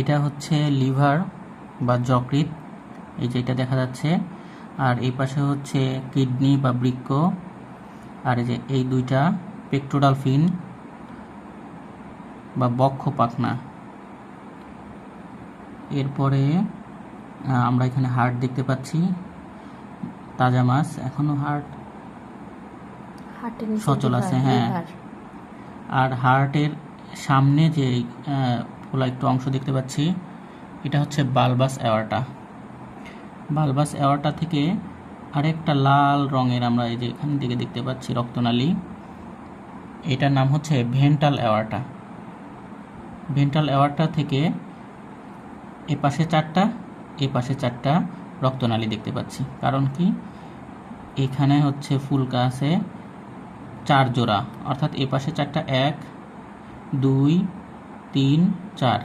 এটা হচ্ছে লিভার বা যকৃৎ এই যে এটা দেখা যাচ্ছে। আর এই পাশে হচ্ছে কিডনি বা বৃক্ক আর এই যে এই দুইটা পেক্টোরাল ফিন বা বক্ষ পাখনা। এরপরে আমরা এখানে হার্ট দেখতে পাচ্ছি তাজা মাছ এখনও হার্ট সচল আছে, হ্যাঁ। আর হার্টের সামনে যে ফোলা একটু অংশ দেখতে পাচ্ছি। এটা হচ্ছে বালবাস অ্যাওয়ার্টা বালবাস অ্যাওয়ার্টা থেকে আরেকটা লাল রঙের আমরা এই যে এখান থেকে দেখতে পাচ্ছি রক্তনালী। এটার নাম হচ্ছে ভেন্টাল অ্যাওয়ার্টা ভেন্টাল অ্যাওয়ার্টা থেকে এ পাশে চারটা, এ পাশে চারটা রক্তনালী দেখতে পাচ্ছি। কারণ কি? এখানে হচ্ছে ফুলকা আছে, চার জোড়া। অর্থাৎ এ পাশে চারটা, এক, দুই তিন চার।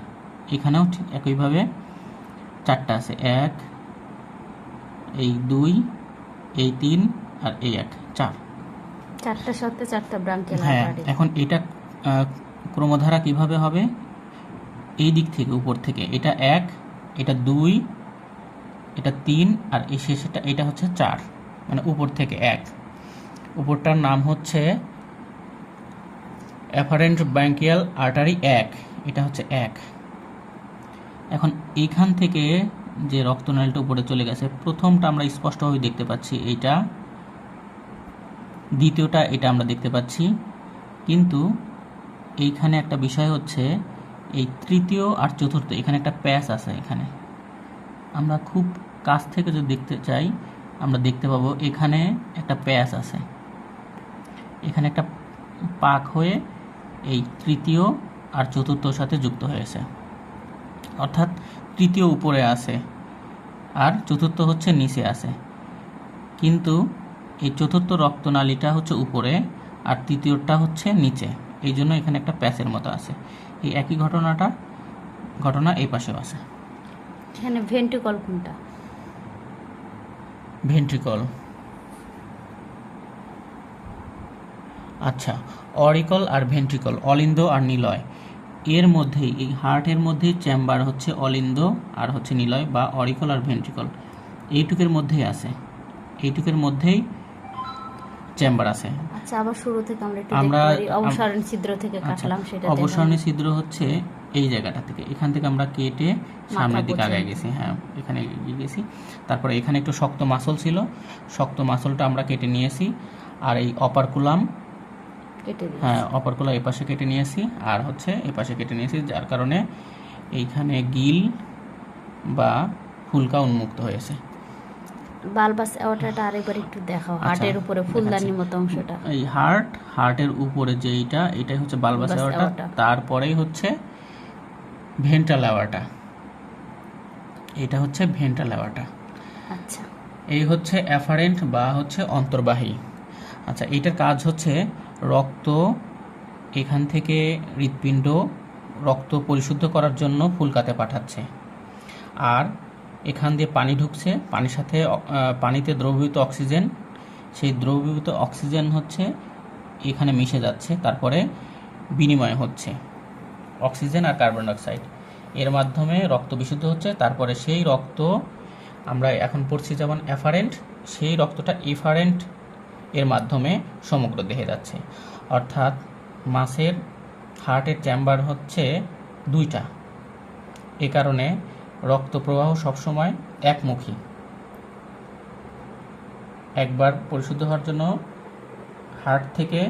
এখানেও ঠিক একইভাবে চারটা আছে। এক এই দুই এই তিন আর এই এক চার। চারটার সাথে চারটা ব্রাঙ্কিয়াল হ্যাঁ এখন এটা ক্রমধারা কীভাবে হবে? এই দিক থেকে উপর থেকে। এটা এক এটা দুই এটা তিন আর এই শেষেটা এটা হচ্ছে চার। মানে উপর থেকে এক। উপরটার নাম হচ্ছে অ্যাফারেন্ট ব্যাঙ্কিয়াল আর্টারি এক, এটা হচ্ছে এক। এখন এইখান থেকে যে রক্তনালীটা উপরে চলে গেছে, প্রথমটা আমরা স্পষ্টভাবে দেখতে পাচ্ছি এইটা। দ্বিতীয়টা এটা আমরা দেখতে পাচ্ছি। কিন্তু এইখানে একটা বিষয় হচ্ছে, এই তৃতীয় আর চতুর্থ, এখানে একটা প্যাচ আছে এখানে। আমরা খুব কাছ থেকে যদি দেখতে চাই, আমরা দেখতে পাবো এখানে একটা প্যাচ আছে। এখানে একটা পাক হয়ে এই তৃতীয় আর চতুর্থর সাথে যুক্ত হয়েছে। অর্থাৎ তৃতীয় উপরে আছে আর চতুর্থ হচ্ছে নিচে আছে। কিন্তু এই চতুর্থ রক্তনালীটা হচ্ছে উপরে আর তৃতীয়টা হচ্ছে নিচে। এই জন্য এখানে একটা প্যাচের মতো আছে। এই একই ঘটনাটা ঘটনা এই পাশেও আছে। এখানে ভেন্ট্রিকল কোনটা? ভেন্ট্রিকল। আচ্ছা অরিকল আর ভেন্ট্রিকল অলিন্দ আর নিলয়। এর মধ্যেই এই হার্টের মধ্যেই চেম্বার হচ্ছে অলিন্দ আর হচ্ছে নিলয় বা অরিকল আর ভেন্ট্রিকল। এইটুকের মধ্যেই আছে। এইটুকের মধ্যেই চেম্বার আছে। আচ্ছা আবার শুরু থেকে আমরা একটু আমরা- অবসরণ ছিদ্র থেকে আচ্ছা কাটলাম সেটা অবসরণী ছিদ্র হচ্ছে এই জায়গাটা থেকে। এখান থেকে আমরা কেটে সামনের দিকে আগে গেছি। হ্যাঁ এখানে এগিয়ে গেছি। তারপরে এখানে একটু শক্ত মাসল ছিল। শক্ত মাসলটা আমরা কেটে নিয়েছি। আর এই অপারকুলাম কেটে হ্যাঁ অপারকুলা এই পাশে কেটে নিয়েছি। আর হচ্ছে এই পাশে কেটে নিয়েছি যার কারণে এইখানে গিল বা ফুলকা উন্মুক্ত হয়েছে। বালবাস অ্যাওয়ার্টাটা আরেকবার একটু দেখাও আচ্ছা, হার্টের উপরে ফুলদানির মতো অংশটা। এই হার্ট হার্টের উপরে যে এইটা এটাই হচ্ছে বালবাস তারপরেই হচ্ছে অ্যাওয়াটা। এটা হচ্ছে অ্যাওয়াটা। আচ্ছা। এই হচ্ছে অ্যাফারেন্ট বা হচ্ছে অন্তর্বাহী। আচ্ছা এইটার কাজ হচ্ছে রক্ত এখান থেকে হৃৎপিণ্ড রক্ত পরিশুদ্ধ করার জন্য ফুলকাতে পাঠাচ্ছে। আর এখান দিয়ে পানি ঢুকছে, পানির সাথে পানিতে দ্রবীভূত অক্সিজেন, সেই দ্রবীভূত অক্সিজেন হচ্ছে এখানে মিশে যাচ্ছে, তারপরে বিনিময় হচ্ছে অক্সিজেন আর কার্বন ডাইঅক্সাইড। এর মাধ্যমে রক্ত বিশুদ্ধ হচ্ছে, তারপরে সেই রক্ত আমরা এখন পড়ছি যেমন অ্যাফারেন্ট সেই রক্তটা ইফারেন্ট এর মাধ্যমে সমগ্র দেহে যাচ্ছে। অর্থাৎ মাসের হার্টের চেম্বার হচ্ছে দুইটা। এ কারণে রক্ত প্রবাহ সবসময় একমুখী। একবার পরিশুদ্ধ হওয়ার জন্য হার্ট থেকে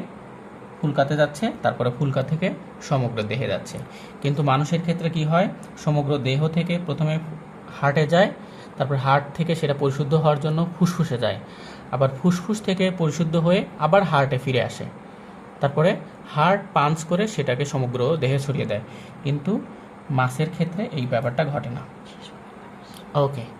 ফুলকাতে যাচ্ছে, তারপরে ফুলকা থেকে সমগ্র দেহে যাচ্ছে। কিন্তু মানুষের ক্ষেত্রে কি হয়? সমগ্র দেহ থেকে প্রথমে হার্টে যায় তারপর হার্ট থেকে সেটা পরিশুদ্ধ হওয়ার জন্য ফুসফুসে যায়। আবার ফুসফুস থেকে পরিশুদ্ধ হয়ে আবার হার্টে ফিরে আসে। তারপরে হার্ট পাঞ্চ করে সেটাকে সমগ্র দেহে ছড়িয়ে দেয়। কিন্তু মাছের ক্ষেত্রে এই ব্যাপারটা ঘটে না। ওকে।